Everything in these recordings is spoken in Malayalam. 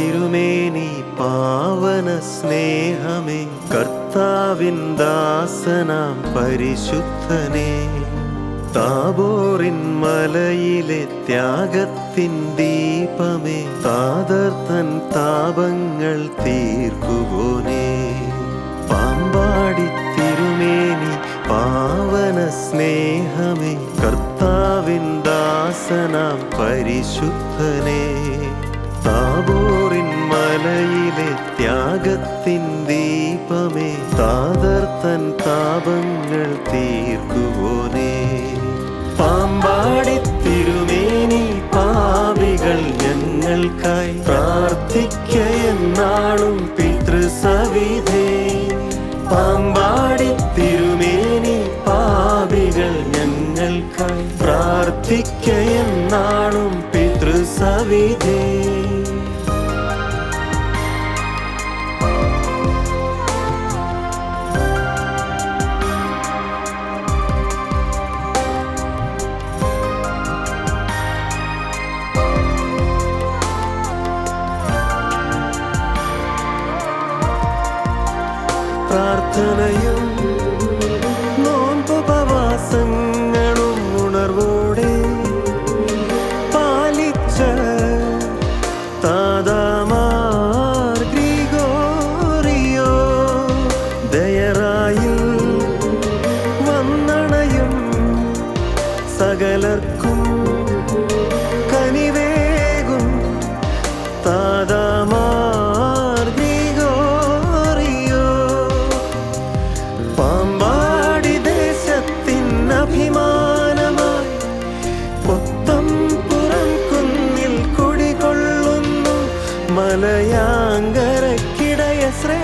തിരുമേനി പാവന സ്നേഹമേ. കർത്താവിൻ ദാസനാം പരിശുദ്ധനേ. താബോറിൻ മലയിലെ ത്യാഗത്തിൻ ദീപമേ. താതർത്തൻ താപങ്ങൾ തീർക്കുപോനേ പാമ്പാടി തിരുമേനി പാവന സ്നേഹമേ. കർത്താവിൻ ദാസനാം പരിശുദ്ധനേ. മലയിലെ ത്യാഗത്തിൻ ദീപമേ താതർത്തൻ താപങ്ങൾ തീർക്കുവോനേ പാമ്പാടി തിരുമേനി പാവികൾ ഞങ്ങൾക്കായി പ്രാർത്ഥിക്കയെന്നാളും പിതൃസവിധേ. പാമ്പാടി തിരുമേനി പാവികൾ ഞങ്ങൾക്കായി പ്രാർത്ഥിക്കയെന്നാളും പിതൃസവിധേ. tanıyım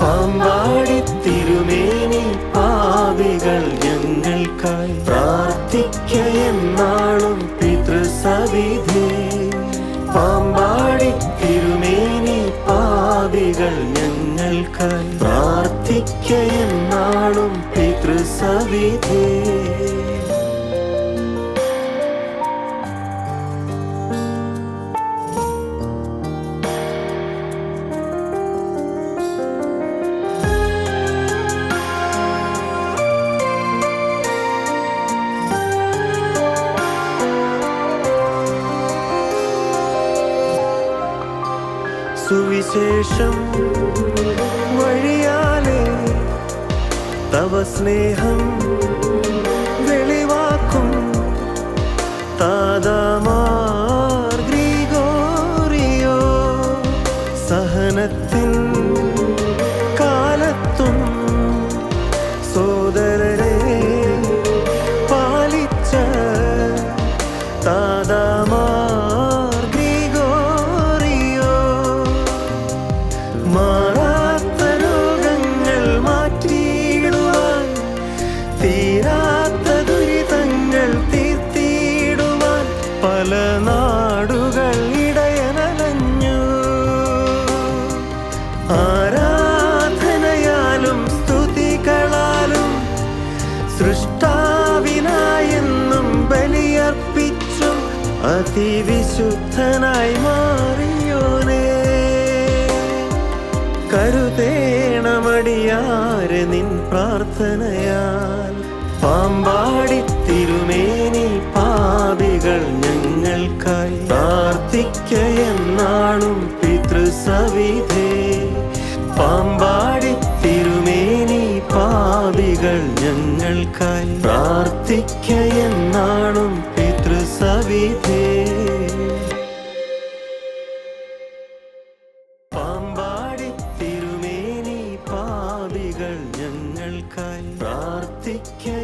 പാമ്പാടി തിരുമേനി പാവികൾ ഞങ്ങൾക്കായി പ്രാർത്ഥിക്കയെന്നാളും പിതൃസവിധി. പാമ്പാടി തിരുമേനി പാവികൾ ഞങ്ങൾക്കായി പ്രാർത്ഥിക്കയെന്നാളും പിതൃസവിധേ. സുവിശേഷം വഴിയാലേ തവ സ്നേഹം വെളിവാക്കും. താതാമാർ ഗ്രീഗോറിയോ സഹനത്തിൻ അതിവിശുദ്ധനായി മാറിയോനേ. കരുതേണമടിയാര് നിൻ പ്രാർത്ഥനയാൽ. പാമ്പാടി തിരുമേനി പാപികൾ ഞങ്ങൾക്കായി. പ്രാർത്ഥിക്ക എന്നാളും പിതൃസവിധേ. പാമ്പാടി തിരുമേനി പാപികൾ ഞങ്ങൾക്കായി. പ്രാർത്ഥിക്കയെന്നാളും പിതൃസവിധേ പാമ്പാടി തിരുമേനി പാപികൾ ഞങ്ങൾക്കായി പ്രാർത്ഥിക്ക.